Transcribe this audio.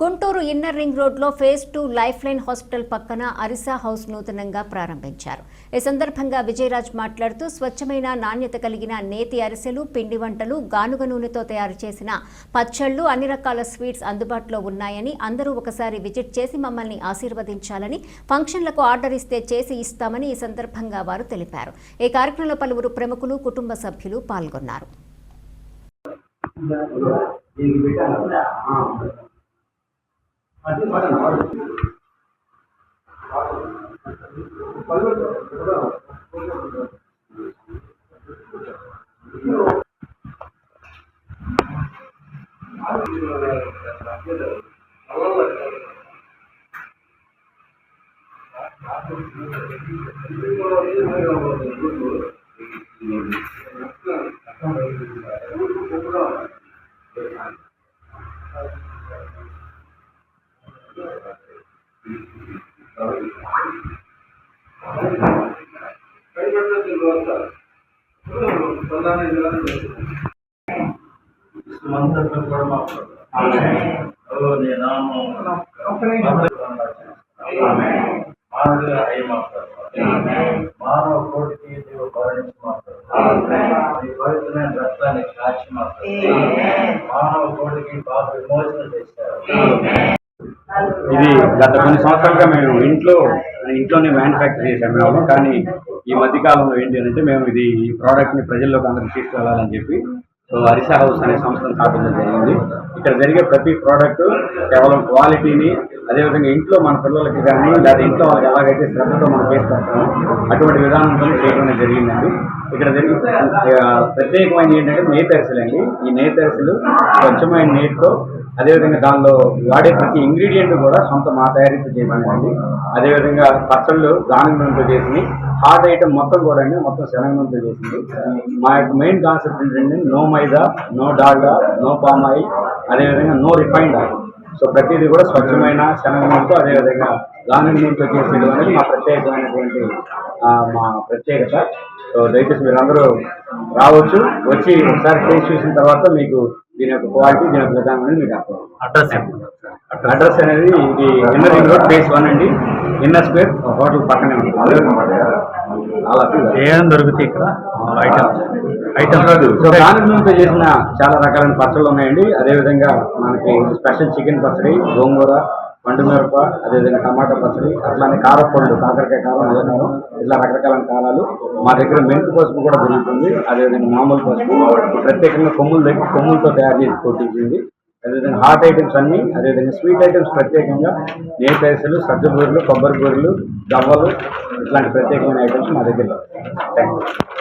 Guntur inner ring రోడ్లో phase two life line hospital పక్కన అరిసా హౌస్ నూతనంగా ప్రారంభించారు. ఈ సందర్భంగా విజయరాజ్ మాట్లాడుతూ స్వచ్ఛమైన నాణ్యత కలిగిన నేతి అరిసెలు పిండి వంటలు గానుగ నూనెతో తయారు చేసిన పచ్చళ్ళు అన్ని రకాల స్వీట్స్ అందుబాటులో ఉన్నాయని అందరూ ఒకసారి విజిట్ చేసి మమ్మల్ని ఆశీర్వదించాలని ఫంక్షన్లకు ఆర్డర్ ఇస్తే చేసి ఇస్తామని ఈ సందర్భంగా వారు తెలిపారు. ఈ కార్యక్రమంలో పలువురు ప్రముఖులు కుటుంబ సభ్యులు పాల్గొన్నారు. దీనికి పెట్టాను అది పడన మానవ కోటికి నీవు భరించి మాట్లాడు నీ పవిత్రమైన రక్తాన్ని కాచి మాత్రం మానవ కోటికి పాప విమోచన చేశారు. ఇది గత కొన్ని సంవత్సరాలుగా మేము ఇంట్లో ఇంట్లోనే మ్యానుఫ్యాక్చర్ చేసాము మేము కానీ ఈ మధ్య కాలంలో ఏంటి అంటే మేము ఇది ఈ ప్రోడక్ట్ని ప్రజల్లోకి అందరికి తీసుకెళ్ళాలని చెప్పి సో అరిసా హౌస్ అనే సంస్థను స్థాపించడం జరిగింది. ఇక్కడ జరిగే ప్రతి ప్రోడక్ట్ కేవలం క్వాలిటీని అదేవిధంగా ఇంట్లో మన పిల్లలకి కానీ లేదా ఇంట్లో వాళ్ళకి ఎలాగైతే శ్రద్ధతో మనం చేస్తాము అటువంటి విధానంతో చేయడం జరిగిందండి. ఇక్కడ జరిగే ప్రత్యేకమైన ప్రత్యేకమైనది ఏంటంటే నేతరిసలు అండి ఈ నేతరిసలు స్వచ్ఛమైన నీటితో అదేవిధంగా దానిలో వాడే ప్రతి ఇంగ్రీడియంట్ కూడా సొంత మా తయారీతో చేసినవండి అదేవిధంగా పచ్చళ్ళు దానిమ్మ నూనెతో చేసింది. హాట్ ఐటమ్ మొత్తం కూడా అండి మొత్తం శనగ నూనెతో చేసింది. మా యొక్క మెయిన్ కాన్సెప్ట్ ఏంటంటే no maida no Dalda no palm oil అదేవిధంగా నో రిఫైన్డ్ ఆయిల్. సో ప్రతిదీ కూడా స్వచ్ఛమైన శనగ నూనెతో అదేవిధంగా దానిమ్మ నూనెతో చేసేది అనేది మా ప్రత్యేకమైనటువంటి మా ప్రత్యేకత. సో దయచేసి మీరు అందరూ రావచ్చు వచ్చి ఒకసారి టేస్ట్ చూసిన తర్వాత మీకు దీని యొక్క క్వాలిటీ దీని యొక్క విధానం అనేది మీకు అర్థం అడ్రస్ అడ్రస్ అనేది ఇది inner ring road phase one అండి. ఇన్నర్ స్క్వేర్ హోటల్ పక్కనే ఉంటుంది. అలా ఏం దొరుకుతాయి ఇక్కడ? ఐటమ్స్ సో దాని నుండి చేసిన చాలా రకాలైన పచ్చళ్ళు ఉన్నాయండి. అదేవిధంగా మనకి స్పెషల్ చికెన్ పచ్చడి గోంగూర పండు మిరప అదేవిధంగా టమాటా పచ్చడి అట్లానే కారపళ్ళు కాకరకాయ కారం అల్లకారం ఇట్లా రకరకాల కారాలు మా దగ్గర మెంతి పసుపు కూడా దొరుకుతుంది. అదేవిధంగా మామూలు పసుపు ప్రత్యేకంగా కొమ్ముల దగ్గర కొమ్ములతో తయారు చేసి కొట్టించింది అదేవిధంగా హాట్ ఐటమ్స్ అన్ని అదేవిధంగా స్వీట్ ఐటమ్స్ ప్రత్యేకంగా నేతైసలు సజ్జ బూరెలు కొబ్బరి బూరెలు గవ్వలు ఇట్లాంటి ప్రత్యేకమైన ఐటమ్స్ మా దగ్గర థ్యాంక్ యూ